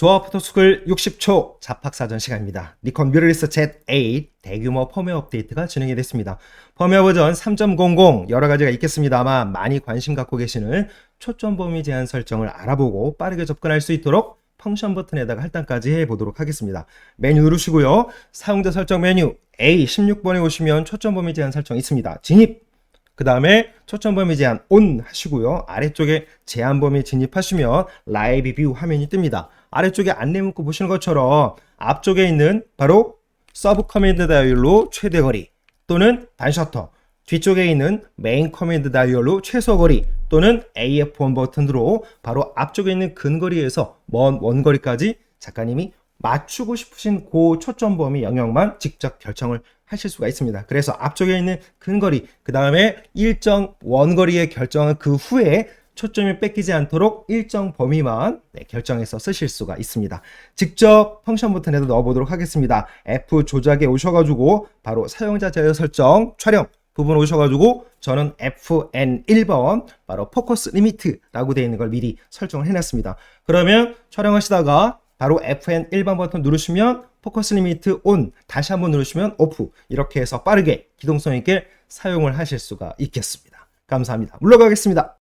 조합 포토스쿨 60초 잡학사전 시간입니다. 니콘 미러리스 Z8 대규모 펌웨어 업데이트가 진행이 됐습니다. 펌웨어 버전 3.00 여러 가지가 있겠습니다만 많이 관심 갖고 계시는 초점 범위 제한 설정을 알아보고 빠르게 접근할 수 있도록 펑션 버튼에다가 할당까지 해보도록 하겠습니다. 메뉴 누르시고요. 사용자 설정 메뉴 A16번에 오시면 초점 범위 제한 설정 있습니다. 진입! 그 다음에 초점 범위 제한 ON 하시고요. 아래쪽에 제한 범위 진입하시면 라이브 뷰 화면이 뜹니다. 아래쪽에 안내 문구 보시는 것처럼 앞쪽에 있는 바로 서브 커맨드 다이얼로 최대 거리 또는 반셔터 뒤쪽에 있는 메인 커맨드 다이얼로 최소 거리 또는 AF1 버튼으로 바로 앞쪽에 있는 근거리에서 먼 원거리까지 작가님이 맞추고 싶으신 고 초점 범위 영역만 직접 결정을 하실 수가 있습니다. 그래서 앞쪽에 있는 근거리, 그 다음에 일정 원거리의 결정은 그 후에 초점이 뺏기지 않도록 일정 범위만 네, 결정해서 쓰실 수가 있습니다. 직접 펑션 버튼에도 넣어보도록 하겠습니다. F 조작에 오셔가지고 바로 사용자 제어 설정 촬영 부분 오셔가지고 저는 FN1번 바로 포커스 리미트라고 되어 있는 걸 미리 설정을 해놨습니다. 그러면 촬영하시다가 바로 FN 1번 버튼 누르시면 포커스 리미트 온 다시 한번 누르시면 오프 이렇게 해서 빠르게 기동성 있게 사용을 하실 수가 있겠습니다. 감사합니다. 물러가겠습니다.